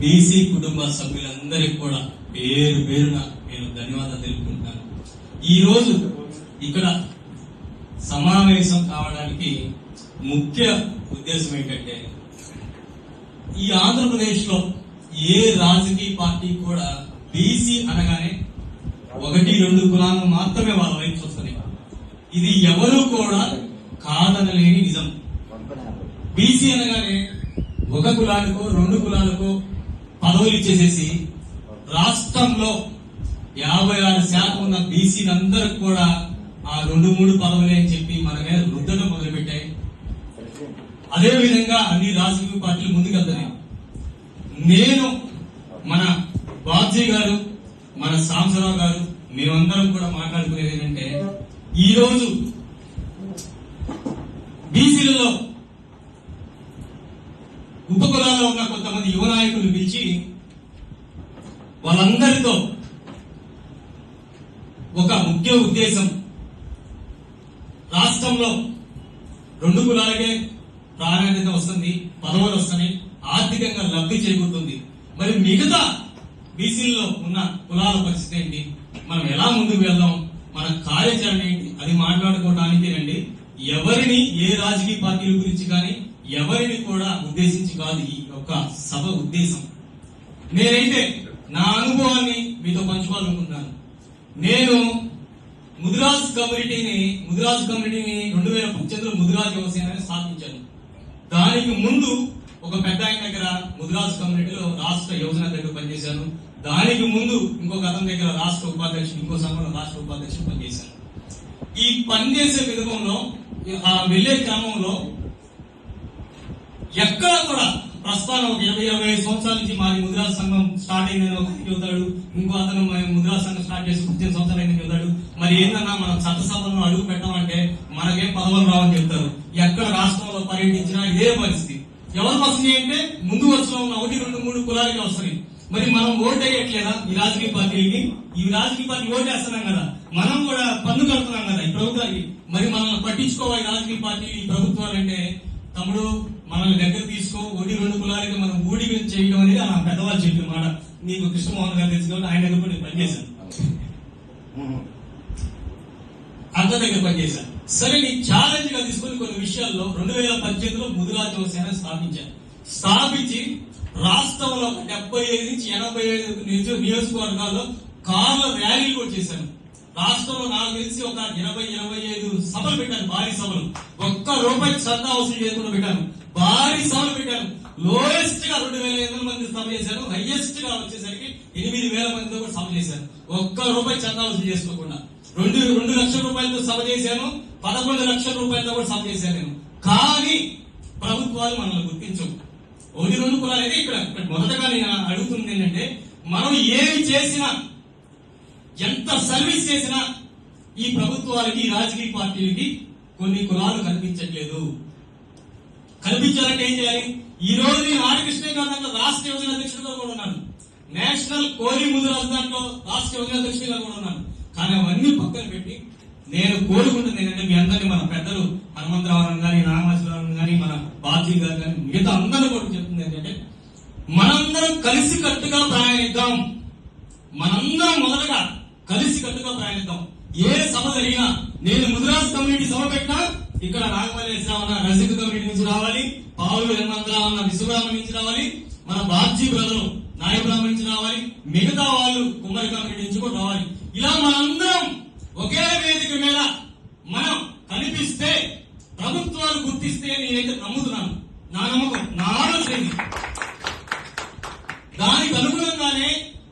BC కుటుంబ సభ్యులందరికీ కూడా పేరు పేరున నేను ధన్యవాదాలు తెలుపుకుంటున్నాను ఈ రోజు ఇక్కడ సమావేశం కావడానికి ముఖ్య ఉద్దేశం ఏంటంటే ఈ ఆంధ్రప్రదేశ్లో ఏ రాజకీయ పార్టీ కూడా బీసీ అనగానే ఒకటి రెండు కులాలను మాత్రమే వాళ్ళ వైపు వస్తున్నాయి ఇది ఎవరు కూడా కాదనలేని నిజం. బీసీ అనగానే ఒక కులానికో రెండు కులాలకో పదవులు ఇచ్చేసేసి రాష్ట్రంలో యాభై ఆరు శాతం ఉన్న బీసీలందరికి కూడా ఆ రెండు మూడు పదవులే అని చెప్పి మన మీద రుద్దడం మొదలుపెట్టాయి. అదే విధంగా అన్ని రాజకీయ పార్టీలు ముందుకెళ్తున్నాయి నేను మన బాబ్జీ గారు మన సాంసరావు గారు మేమందరం కూడా మాట్లాడుకునేది ఏంటంటే ఈరోజు బీసీలలో ఉపకుల ఉపకులాల్లో ఉన్న కొంతమంది యువ నాయకులు పిలిచి వాళ్ళందరితో ఒక ముఖ్య ఉద్దేశం రాష్ట్రంలో రెండు కులాలకే ప్రాధాన్యత వస్తుంది పదవులు వస్తాయి ఆర్థికంగా లబ్ధి చేకూరుతుంది. మరి మిగతా బీసీల్లో ఉన్న కులాల పరిస్థితి ఏంటి? మనం ఎలా ముందుకు వెళ్దాం? మన కార్యాచరణ ఏంటి? అది మాట్లాడుకోవడానికేనండి ఎవరిని ఏ రాజకీయ పార్టీల గురించి కానీ ఎవరిని కూడా ఉద్దేశించి కాదు ఈ యొక్క సభ ఉద్దేశం. నేనైతే నా అనుభవాన్ని మీతో పంచుకోవాలనుకుంటున్నాను. నేను ముదిరాజ్ కమ్యూనిటీని ముదిరాజ్ కమ్యూనిటీని రెండు వేల పద్దెనిమిదిలో ముదిరాజ్ యువసేన స్థాపించాను. దానికి ముందు ఒక పెద్ద ఆయన దగ్గర ముదిరాజ్ కమ్యూనిటీలో రాష్ట్ర యోజన దగ్గర పనిచేశాను. దానికి ముందు ఇంకొక అతని దగ్గర రాష్ట్ర ఉపాధ్యక్షుడు ఇంకో సంఘంలో రాష్ట్ర ఉపాధ్యక్షుడు పనిచేశాను. ఈ పనిచేసే విధంలో ఆ వెళ్ళే క్రమంలో ఎక్కడ కూడా ప్రస్తుతం ఒక ఇరవై ఇరవై ఐదు సంవత్సరాల నుంచి మాది ముద్రా సంఘం స్టార్ట్ అయిందని ఒక చెబుతాడు. ఇంకో అతను ముద్రా సంఘం స్టార్ట్ చేసి పద్దెనిమిది సంవత్సరాలు అయిందని చెబుతాడు. మరి ఏంటన్నా మనం చట్టసభలను అడుగు పెట్టామంటే మనకేం పదవులు రావని చెప్తారు ఎక్కడ రాష్ట్రంలో పర్యటించినా ఇదే పరిస్థితి. ఎవరికి వస్తుంది అంటే ముందు వరుసలో ఉన్న ఒకటి రెండు మూడు కులాలకి వస్తుంది మరి మనం ఓట్ వేయట్లేదా ఈ రాజకీయ పార్టీలకి? ఈ రాజకీయ పార్టీ ఓట్ వేస్తున్నాం కదా. మనం కూడా పన్ను కడుతున్నాం కదా ఈ ప్రభుత్వానికి. మరి మనం పట్టించుకోవాలి రాజకీయ పార్టీ ఈ ప్రభుత్వాలు అంటే తమ్ముడు మనల్ని దగ్గర తీసుకో ఒకటి రెండు కులాలకి మనం ఊడి చేయడం అనేది ఆ పెద్దవాళ్ళు చెప్పిన మాట. నీకు కృష్ణమోహన్ గారు తెలుసు కాబట్టి ఆయన దగ్గర నేను పనిచేశాను. అన్న దగ్గర పనిచేశాను. సరే నీ ఛాలెంజ్గా తీసుకుని కొన్ని విషయాల్లో రెండు వేల పద్దెనిమిదిలో ముదిరాజ్ సేన స్థాపించాను స్థాపించి రాష్ట్రంలో డెబ్బై ఐదు నుంచి ఎనభై ఐదు నియోజకవర్గాల్లో కార్ల ర్యాలీలు కూడా చేశాను రాష్ట్రంలో నాకు తెలిసి ఒక ఎనభై ఎనభై ఐదు సభలు పెట్టాను భారీ సభలు. ఒక్క రూపాయి చందా వసూలు చేయకుండా పెట్టాను భారీ సభలు పెట్టారు. లోయెస్ట్గా రెండు వేల ఐదు మంది సభ చేశారు. హైయెస్ట్గా వచ్చేసరికి ఎనిమిది వేల మందితో కూడా సభ చేశారు. ఒక్క రూపాయి చందా వసూలు చేసుకోకుండా. రెండు రెండు లక్షల రూపాయలతో సభ చేశాను. పదకొండు లక్షల రూపాయలతో కూడా సభ చేశాను నేను. కానీ ప్రభుత్వాలు మనల్ని గుర్తించవు. ఒకటి రెండు కులాలు అయితే ఇక్కడ మొదటగా నేను అడుగుతుంది ఏంటంటే మనం ఏమి చేసినా ఎంత సర్వీస్ చేసినా ఈ ప్రభుత్వాలకి రాజకీయ పార్టీలకి కొన్ని కులాలు కనిపించట్లేదు. కల్పించాలంటే ఏం చేయాలి? ఈ రోజు నేను ఆదికృష్ణ గారి దాంట్లో రాష్ట్ర యోజన అధ్యక్షుడిగా కూడా ఉన్నాను. నేషనల్ కోలి ముదిరాజు దాంట్లో రాష్ట్ర యోజన అధ్యక్షుడిగా కూడా ఉన్నాను. కానీ అవన్నీ పక్కన పెట్టి నేను కోరుకుంటుంది ఏంటంటే మీ అందరినీ మన పెద్దలు హనుమంతరావు గాని నాగమాశ్వరరావు కానీ మన బాజీ గారు కానీ మిగతా అందరూ కూడా చెప్తుంది ఏంటంటే మనందరం కలిసి కట్టుగా ప్రయాణిద్దాం. మనందరం మొదటగా కలిసి కట్టుగా ప్రయాణిద్దాం. ఏ సభ జరిగినా నేను ముదిరాజ్ కమ్యూనిటీ సభ పెట్టినా ఇక్కడ నాగమల్లేశ్వరరావు అన్న రజక కమ్యూనిటీ నుంచి రావాలి పావులు హనుమంతరావు అన్న విశ్వరామ నుంచి రావాలి మన బాబ్జీ బ్రదరు నాయబ్రాహ్మ నుంచి రావాలి మిగతా వాళ్ళు కుమ్మరి కమిటీ నుంచి కూడా రావాలి. ఇలా మనందరం ఒకే వేదిక మీద మనం కనిపిస్తే ప్రభుత్వాలు గుర్తిస్తే నేనైతే నమ్ముతున్నాను? నా నమ్మకం నా ఆలోచన దానికి అనుగుణంగానే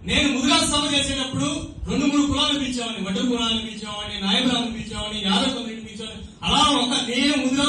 నేను ముదిరా సభ చేసేటప్పుడు రెండు మూడు కులాలు పిలిచేవాడిని వడ్డు కులాలను పిలిచేవాడిని నాయబ్రాహ్మణ్ పిలిచేవాడిని యాదవ్ కమ్యూనిటీ పిలిచేవాడిని. అలా ఒక నేను ముందు